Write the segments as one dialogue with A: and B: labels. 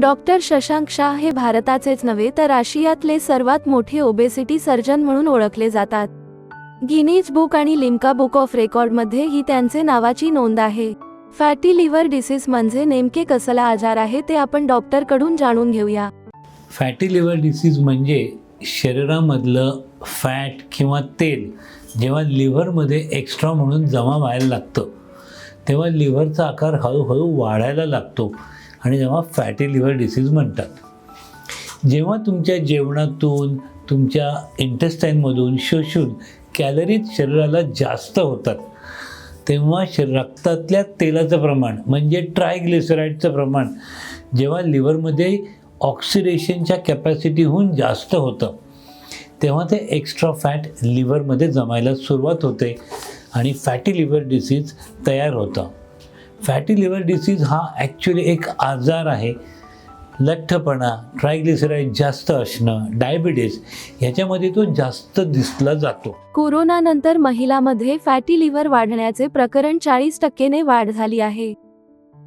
A: Doctor Shashank Shah हे भारताचेच नव्हे तर आशियातले सर्वात मोठे ओबेसिटी सर्जन म्हणून ओळखले जातात. गिनीज बुक आणि लिम्का बुक ऑफ रेकॉर्डमध्ये ही त्यांचे नावाची नोंद आहे. फॅटी लिव्हर डिसीज म्हणजे नेमके कसला आजार आहे ते आपण डॉक्टरकडून जाणून घेऊया.
B: फॅटी लिव्हर डिसीज म्हणजे शरीरामधलं फॅट किंवा तेल जेव्हा लिव्हरमध्ये एक्स्ट्रा म्हणून जमा व्हायला लागतं तेव्हा लिव्हरचा आकार हळूहळू वाढायला लागतो. आणि जेव्हा फॅटी लिव्हर डिसीज म्हणतात. जेव्हा तुमच्या जेवणातून तुमच्या इंटेस्टाईनमधून शोषून कॅलरीज शरीराला जास्त होतात तेव्हा शर रक्तातल्या तेलाचं प्रमाण म्हणजे ट्रायग्लिसराईडचं प्रमाण जेव्हा लिव्हरमध्ये ऑक्सिडेशनच्या कॅपॅसिटीहून जास्त होतं तेव्हा ते एक्स्ट्रा फॅट लिव्हरमध्ये जमायला सुरुवात होते आणि फॅटी लिव्हर डिसीज तयार होतं. फॅटी लिव्हर डिसीज हा ॲक्च्युली एक आजार आहे. लठ्ठपणा ट्रायग्लिसराईड जास्त असणं डायबिटीस ह्याच्यामध्ये तो जास्त दिसला जातो.
A: कोरोनानंतर महिलामध्ये फॅटी लिव्हर वाढण्याचे प्रकरण चाळीस टक्केने वाढ झाली आहे.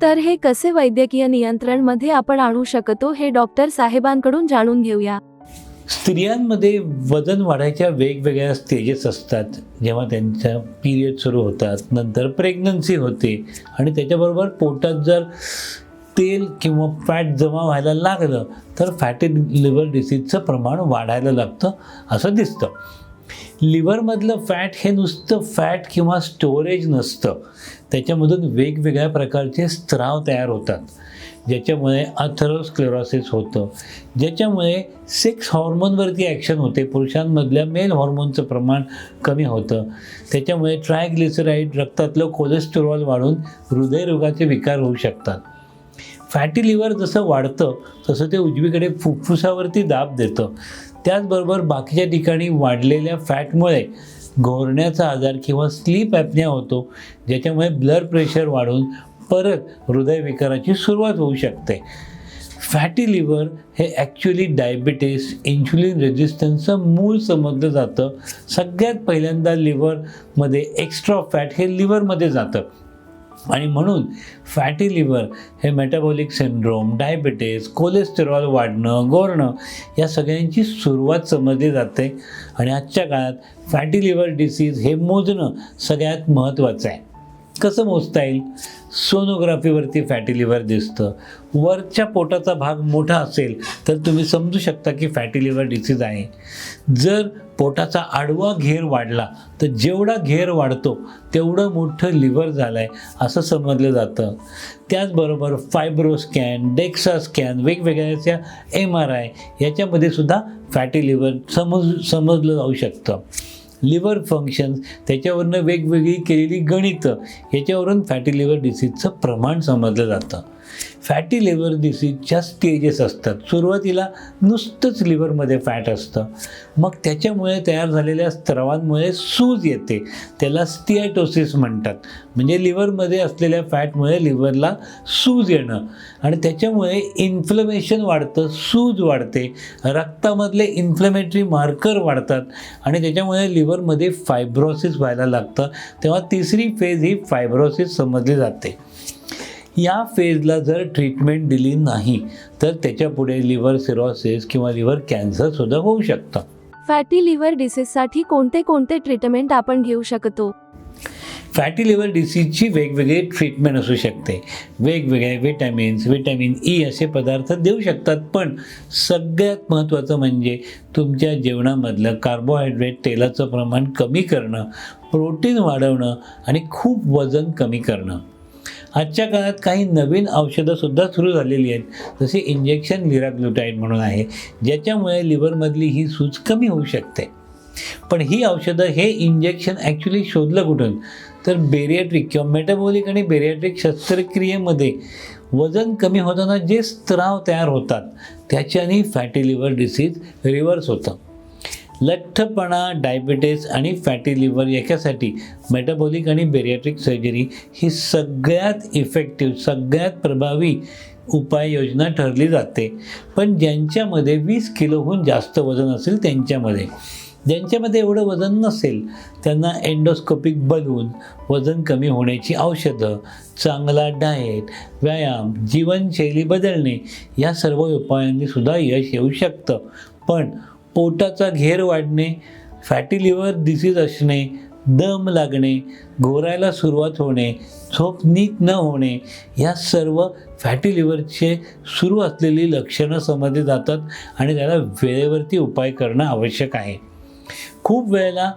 A: तर हे कसे वैद्यकीय नियंत्रणमध्ये आपण आणू शकतो हे डॉक्टर साहेबांकडून जाणून घेऊया.
B: स्त्रियांमध्ये वजन वाढायच्या वेगवेगळ्या स्टेजेस असतात. जेव्हा त्यांच्या पिरियड सुरू होतात नंतर प्रेग्नन्सी होते आणि त्याच्याबरोबर पोटात जर तेल किंवा फॅट जमा व्हायला लागलं तर फॅटी लिव्हर डिसीजचं प्रमाण वाढायला लागतं असं दिसतं. लिव्हरमधलं फॅट हे नुसतं फॅट किंवा स्टोरेज नसतं. त्याच्यामधून वेगवेगळ्या प्रकारचे स्त्राव तयार होतात. ज्याच्यामुळे अथरोस्क्लेरोसिस होतं. ज्याच्यामुळे सेक्स हॉर्मोनवरती ॲक्शन होते. पुरुषांमधल्या मेल हॉर्मोनचं प्रमाण कमी होतं. त्याच्यामुळे ट्रायग्लिसराईड रक्तातलं कोलेस्टेरॉल वाढून हृदयरोगाचे विकार होऊ शकतात. फॅटी लिव्हर जसं वाढतं तसं ते उजवीकडे फुफ्फुसावरती दाब देतं. त्याचबरोबर बाकीच्या ठिकाणी वाढलेल्या फॅटमुळे घोरण्याचा आजार किंवा स्लीप ॲपण्या होतो ज्याच्यामुळे ब्लड प्रेशर वाढून परत हृदयविकाराची सुरुवात होऊ शकते. फॅटी लिव्हर हे ॲक्च्युली डायबिटीस इन्शुलिन रेजिस्टन्सचं मूळ समजलं जातं. सगळ्यात पहिल्यांदा लिव्हरमध्ये एक्स्ट्रा फॅट हे लिव्हरमध्ये जातं. आणि म्हणून फॅटी लिव्हर हे मेटाबॉलिक सिंड्रोम डायबिटीस कोलेस्टेरॉल वाढणं गोरणं या सगळ्यांची सुरुवात समजली जाते. आणि आजच्या काळात फॅटी लिव्हर डिसीज हे मोजणं सगळ्यात महत्त्वाचं आहे. कसं मोजता येईल? सोनोग्राफीवरती फॅटी लिव्हर दिसतं. वरच्या पोटाचा भाग मोठा असेल तर तुम्ही समजू शकता की फॅटी लिव्हर डिसीज आहे. जर पोटाचा आडवा घेर वाढला तर जेवढा घेर वाढतो तेवढं मोठं लिव्हर झालं आहे असं समजलं जातं. त्याचबरोबर फायब्रो स्कॅन डेक्सा स्कॅन वेगवेगळ्या एम आर आय याच्यामध्ये सुद्धा फॅटी लिव्हर समज समजलं जाऊ शकतं. लिव्हर फंक्शन्स त्याच्यावरनं वेगवेगळी केलेली गणितं याच्यावरून फॅटी लिव्हर डिसीजचं प्रमाण समजलं जातं. फॅटी लिव्हर डिसीजच्या स्टेजेस असतात. सुरुवातीला नुसतंच लिव्हरमध्ये फॅट असतं. मग त्याच्यामुळे तयार झालेल्या स्त्रावांमुळे सूज येते. त्याला स्टियाटोसिस म्हणतात. म्हणजे लिव्हरमध्ये असलेल्या फॅटमुळे लिव्हरला सूज येणं. आणि त्याच्यामुळे इन्फ्लमेशन वाढतं सूज वाढते. रक्तामधले इन्फ्लेमेटरी मार्कर वाढतात. आणि त्याच्यामुळे लिव्हरमध्ये फायब्रोसिस व्हायला लागतं. तेव्हा तिसरी फेज ही फायब्रोसिस समजली जाते. या फेजला जर ट्रीटमेंट दिली नाही तर त्याच्यापुढे लिव्हर सिरोसिस किंवा लिव्हर कॅन्सरसुद्धा होऊ शकतं.
A: फॅटी लिव्हर डिसीजसाठी कोणते कोणते ट्रीटमेंट आपण घेऊ शकतो?
B: फॅटी लिव्हर डिसीजची वेगवेगळी ट्रीटमेंट असू शकते. वेगवेगळे विटॅमिन्स विटॅमिन ई असे पदार्थ देऊ शकतात पण सगळ्यात महत्त्वाचं म्हणजे तुमच्या जेवणामधलं कार्बोहायड्रेट तेलाचं प्रमाण कमी करणं प्रोटीन वाढवणं आणि खूप वजन कमी करणं. आजच्या काळात काही नवीन औषधंसुद्धा सुरू झालेली आहेत. जसे इंजेक्शन लिराग्लुटाईड म्हणून आहे ज्याच्यामुळे लिव्हरमधली ही सूज कमी होऊ शकते. पण ही औषधं हे इंजेक्शन ॲक्च्युली शोधलं कुठून? तर बेरियाट्रिक किंवा मेटाबॉलिक आणि बेरियाट्रिक शस्त्रक्रियेमध्ये वजन कमी होताना जे स्त्राव तयार होतात त्याच्याने फॅटी लिव्हर डिसीज रिव्हर्स होतं. लठ्ठपणा डायबिटीस आणि फॅटी लिव्हर याच्यासाठी मेटाबॉलिक आणि बेरियाट्रिक सर्जरी ही सगळ्यात इफेक्टिव्ह सगळ्यात प्रभावी उपाययोजना ठरली जाते. पण ज्यांच्यामध्ये वीस किलोहून जास्त वजन असेल त्यांच्यामध्ये. ज्यांच्यामध्ये एवढं वजन नसेल त्यांना एंडोस्कोपिक बलून वजन कमी होण्याची औषधं चांगला डाएट व्यायाम जीवनशैली बदलणे या सर्व उपायांनी सुद्धा यश येऊ शकतं. पण पोटाचा घेर वाढणे फॅटी लिव्हर डिसीज असणे दम लागणे घोरायला सुरुवात होणे झोप नीट न होणे या सर्व फॅटी लिव्हरचे सुरू असलेली लक्षणं समजली जातात आणि त्याला वेळेवरती उपाय करणं आवश्यक आहे. खूप वेळेला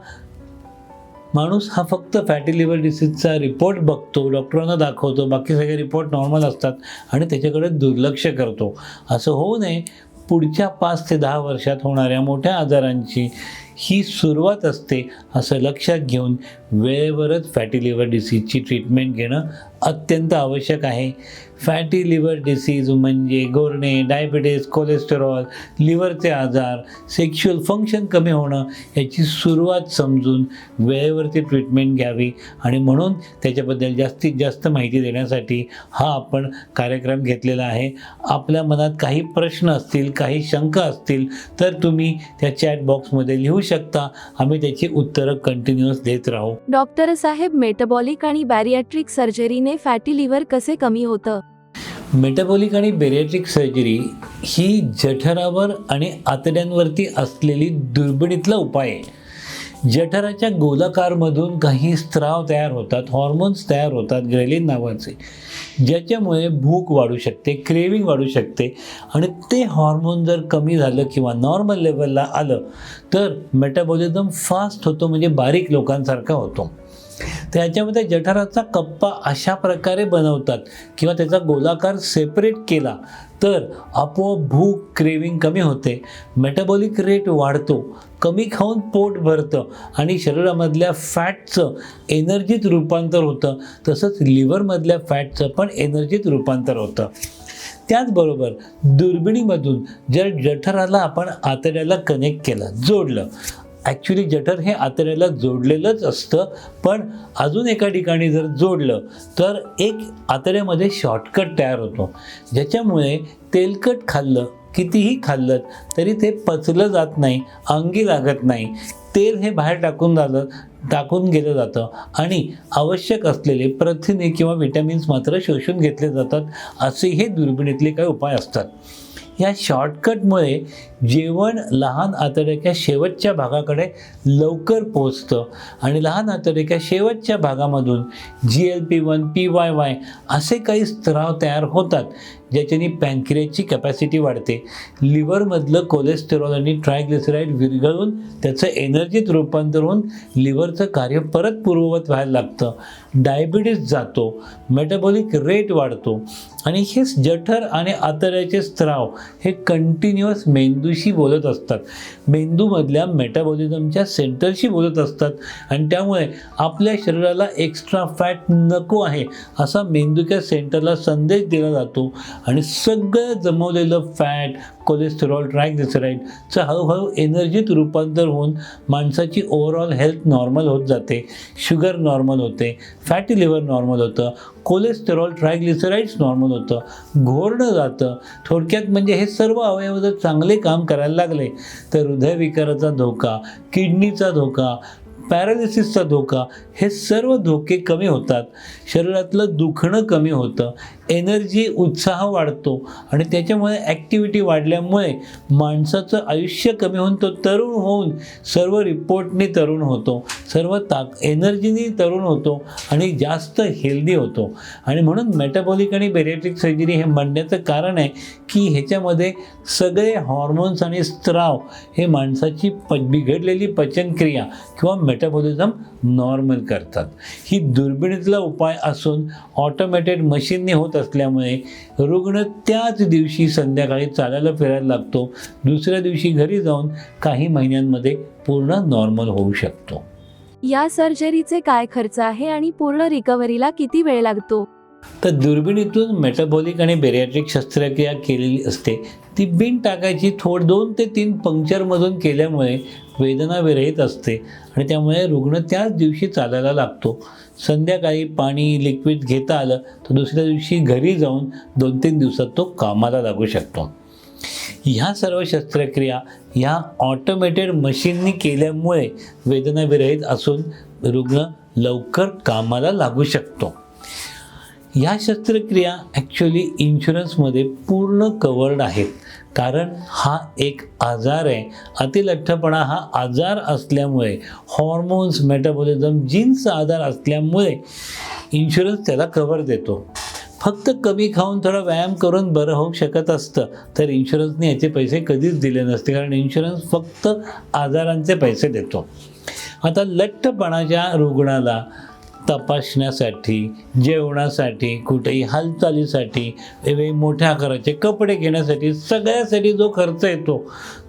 B: माणूस हा फक्त फॅटी लिव्हर डिसीजचा रिपोर्ट बघतो डॉक्टरांना दाखवतो बाकी सगळे रिपोर्ट नॉर्मल असतात आणि त्याच्याकडे दुर्लक्ष करतो. असं होऊ नये पुढच्या पाच ते दहा वर्षात होणाऱ्या मोठ्या आजारांची ही सुरुवात असते असं लक्षात घेऊन वेळेवरच फॅटी लिव्हर डिसीजची ट्रीटमेंट घेणं अत्यंत आवश्यक आहे. फॅटी लिव्हर डिसीज म्हणजे गोरणे डायबिटीज कोलेस्टेरॉल लिव्हरचे आजार सेक्शुअल फंक्शन कमी होणं याची सुरुवात समजून वेळेवरती ट्रीटमेंट घ्यावी आणि म्हणून त्याच्याबद्दल जास्तीत जास्त माहिती देण्यासाठी हा आपण कार्यक्रम घेतलेला आहे. आपल्या मनात काही प्रश्न असतील काही शंका असतील तर तुम्ही त्या चॅट बॉक्समध्ये लिहू शकता. आम्ही त्याची उत्तरं कंटिन्युअस देत राहू.
A: डॉक्टर साहेब मेटाबॉलिक आणि बॅरियाट्रिक सर्जरीने फॅटी लिव्हर कसे कमी होतं?
B: मेटाबॉलिक आणि बेरियाट्रिक सर्जरी ही जठरावर आणि आतड्यांवरती असलेली दुर्बिणीतला उपाय आहे. जठराच्या गोलाकारमधून काही स्त्राव तयार होतात हॉर्मोन्स तयार होतात ग्रेलिन नावाचे ज्याच्यामुळे भूक वाढू शकते क्रेविंग वाढू शकते आणि ते हॉर्मोन जर कमी झालं किंवा नॉर्मल लेवलला आलं तर मेटाबॉलिझम फास्ट होतो म्हणजे बारीक लोकांसारखा होतो. त्याच्यामध्ये जठराचा कप्पा अशा प्रकारे बनवतात किंवा त्याचा गोलाकार सेपरेट केला तर आपोआप भूक क्रेविंग कमी होते. मेटाबॉलिक रेट वाढतो. कमी खाऊन पोट भरतं आणि शरीरामधल्या फॅटचं एनर्जीत रूपांतर होतं. तसंच लिव्हरमधल्या फॅटचं पण एनर्जीत रूपांतर होतं. त्याचबरोबर दुर्बिणीमधून जर जठराला आपण आतड्याला कनेक्ट केलं जोडलं ॲक्च्युली जठर हे आतड्याला जोडलेलंच असतं पण अजून एका ठिकाणी जर जोडलं तर एक आतड्यामध्ये शॉर्टकट तयार होतो. ज्याच्यामुळे तेलकट खाल्लं कितीही खाल्लं तरी ते पचलं जात नाही अंगी लागत नाही. तेल हे बाहेर टाकून झालं टाकून गेलं जातं आणि आवश्यक असलेले प्रथिने किंवा विटॅमिन्स मात्र शोषून घेतले जातात असे हे दुर्बिणीतले काही उपाय असतात. या शॉर्टकटमुळे जेवण लहान आतड्याच्या शेवटच्या भागाकडे लवकर पोचतं आणि लहान आतड्याच्या शेवटच्या भागामधून G L P one P Y Y असे काही स्त्राव तयार होतात ज्याच्याने पॅनक्रियाची कॅपॅसिटी वाढते. लिव्हरमधलं कोलेस्टेरॉल आणि ट्रायग्लिसराईड विरघळून त्याचं एनर्जीत रूपांतर होऊन लिव्हरचं कार्य परत पूर्ववत व्हायला लागतं. डायबिटीस जातो मेटाबॉलिक रेट वाढतो. आणि हे जठर आणि आतड्याचे स्त्राव हे कंटिन्युअस मेंदूशी बोलत असतात. मेंदूमधल्या मेटाबॉलिझमच्या सेंटरशी बोलत असतात. आणि त्यामुळे आपल्या शरीराला एक्स्ट्रा फॅट नको आहे असा मेंदूच्या सेंटरला संदेश दिला जातो. आणि सगळं जमवलेलं फॅट कोलेस्टेरॉल ट्रायग्लिसराईडचं हळूहळू एनर्जीत रूपांतर होऊन माणसाची ओव्हरऑल हेल्थ नॉर्मल होत जाते. शुगर नॉर्मल होते फॅटी लिव्हर नॉर्मल होतं कोलेस्टेरॉल ट्रायग्लिसराईड्स नॉर्मल होतं. घोरणं जातं. थोडक्यात म्हणजे हे सर्व अवयव जर चांगले काम करायला लागले. तर हृदयविकाराचा धोका किडनीचा धोका पॅरालिसिसचा धोका हे सर्व धोके कमी होतात. शरीरातलं दुखणं कमी होतं. एनर्जी उत्साह वाढतो. आणि त्याच्यामुळे ॲक्टिव्हिटी वाढल्यामुळे माणसाचं आयुष्य कमी होऊन तो तरुण होऊन सर्व रिपोर्टनी तरुण होतो. सर्व ताक एनर्जीनी तरुण होतो आणि जास्त हेल्दी होतो. आणि म्हणून मेटाबॉलिक आणि बेरियाट्रिक सर्जरी हे म्हणण्याचं कारण आहे की ह्याच्यामध्ये सगळे हॉर्मोन्स आणि स्त्राव हे माणसाची प बिघडलेली पचनक्रिया किंवा मेटाबॉलिझम नॉर्मल करतात. ही दुर्बिणीतला उपाय असून ऑटोमॅटेड मशीनने होत असल्यामुळे रुग्ण त्याच दिवशी संध्याकाळी चालायला फिरायला लागतो. दुसऱ्या दिवशी घरी जाऊन काही महिन्यांमध्ये पूर्ण नॉर्मल होऊ शकतो.
A: या सर्जरीचे काय खर्च आहे आणि पूर्ण रिकव्हरीला किती वेळ लागतो?
B: तर दुर्बिणीतून मेटाबॉलिक आणि बेरियाट्रिक शस्त्रक्रिया केलेली असते. ती बिन टाकायची थोड दोन ते तीन पंक्चरमधून केल्यामुळे वेदना विरहित असते आणि त्यामुळे रुग्ण त्याच दिवशी चालायला लागतो. संध्याकाळी पाणी लिक्विड घेता आलं तर दुसऱ्या दिवशी घरी जाऊन दोन तीन दिवसात तो कामाला लागू शकतो. ह्या सर्व शस्त्रक्रिया ह्या ऑटोमेटेड मशीननी केल्यामुळे वेदनाविरहित असून रुग्ण लवकर कामाला लागू शकतो. ह्या शस्त्रक्रिया ॲक्च्युली इन्शुरन्समध्ये पूर्ण कवर्ड आहेत. कारण हा एक आजार आहे. अतिलठ्ठपणा हा आजार असल्यामुळे हॉर्मोन्स मेटाबॉलिझम जीन्सचा आजार असल्यामुळे इन्शुरन्स त्याला कवर देतो. फक्त कमी खाऊन थोडा व्यायाम करून बरं होऊ शकत असतं तर इन्शुरन्सने याचे पैसे कधीच दिले नसते. कारण इन्शुरन्स फक्त आजारांचे पैसे देतो. आता लठ्ठपणाच्या रुग्णाला तपासण्यासाठी जेवणासाठी कुठेही हालचालीसाठी वेगवेगळे मोठ्या आकाराचे कपडे घेण्यासाठी सगळ्यासाठी जो खर्च येतो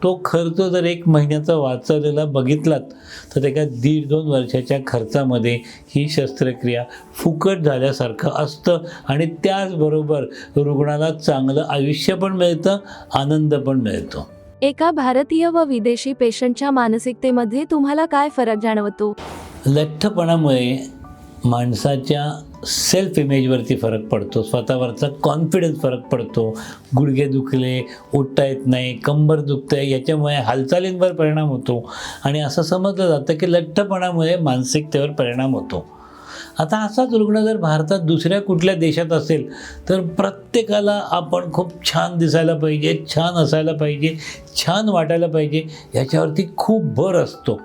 B: तो खर्च जर एक महिन्याचा वाचवलेला बघितलात तर एका दीड दोन वर्षाच्या खर्चामध्ये ही शस्त्रक्रिया फुकट झाल्यासारखं असतं आणि त्याचबरोबर रुग्णाला चांगलं आयुष्य पण मिळतं आनंद पण मिळतो.
A: एका भारतीय व विदेशी पेशंटच्या मानसिकतेमध्ये तुम्हाला काय फरक जाणवतो?
B: लठ्ठपणामुळे माणसाच्या सेल्फ इमेजवरती फरक पडतो. स्वतःवरचा कॉन्फिडन्स फरक पडतो. गुडघे दुखले उठता येत नाही कंबर दुखतं आहे याच्यामुळे हालचालींवर परिणाम होतो. आणि असं समजलं जातं की लठ्ठपणामुळे मानसिकतेवर परिणाम होतो. आता असाच रुग्ण जर भारतात दुसऱ्या कुठल्या देशात असेल तर प्रत्येकाला आपण खूप छान दिसायला पाहिजे छान असायला पाहिजे छान वाटायला पाहिजे ह्याच्यावरती खूप भर असतो.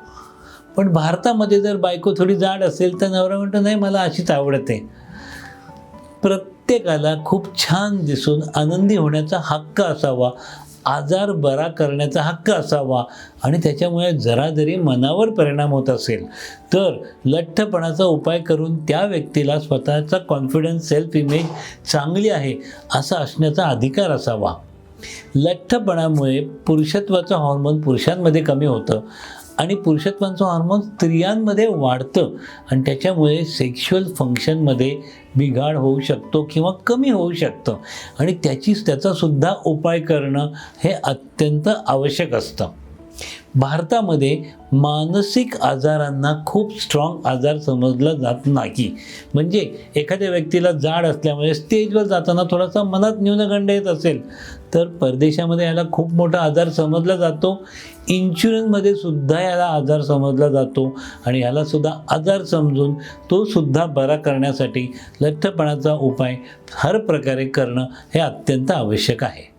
B: पण भारतामध्ये जर बायको थोडी जाड असेल तर नवरा म्हणतो नाही मला अशीच आवडते. प्रत्येकाला खूप छान दिसून आनंदी होण्याचा हक्क असावा आजार बरा करण्याचा हक्क असावा आणि त्याच्यामुळे जरा जरी मनावर परिणाम होत असेल तर लठ्ठपणाचा उपाय करून त्या व्यक्तीला स्वतःचा कॉन्फिडन्स सेल्फ इमेज चांगली आहे असा असण्याचा अधिकार असावा. लठ्ठपणामुळे पुरुषत्वाचं हॉर्मोन पुरुषांमध्ये कमी होतं. आणि पुरुषत्वांचं हॉर्मोन स्त्रियांमध्ये वाढतं. आणि त्याच्यामुळे सेक्शुअल फंक्शनमध्ये बिघाड होऊ शकतो किंवा कमी होऊ शकतं. आणि त्याचीच त्याचासुद्धा उपाय करणं हे अत्यंत आवश्यक असतं. भारतामध्ये मानसिक आजारांना खूप स्ट्रॉंग आजार समजला जात नाही. म्हणजे एखाद्या व्यक्तीला जाड असल्यामुळे स्टेजवर जाताना थोडासा मनात न्यूनगंड येत असेल तर परदेशामध्ये याला खूप मोठा आजार समजला जातो. इन्शुरन्समध्ये सुद्धा याला आजार समजला जातो आणि याला सुद्धा आजार समजून तो सुद्धा बरा करण्यासाठी लठ्ठपणाचा उपाय हर प्रकारे करणं हे अत्यंत आवश्यक आहे.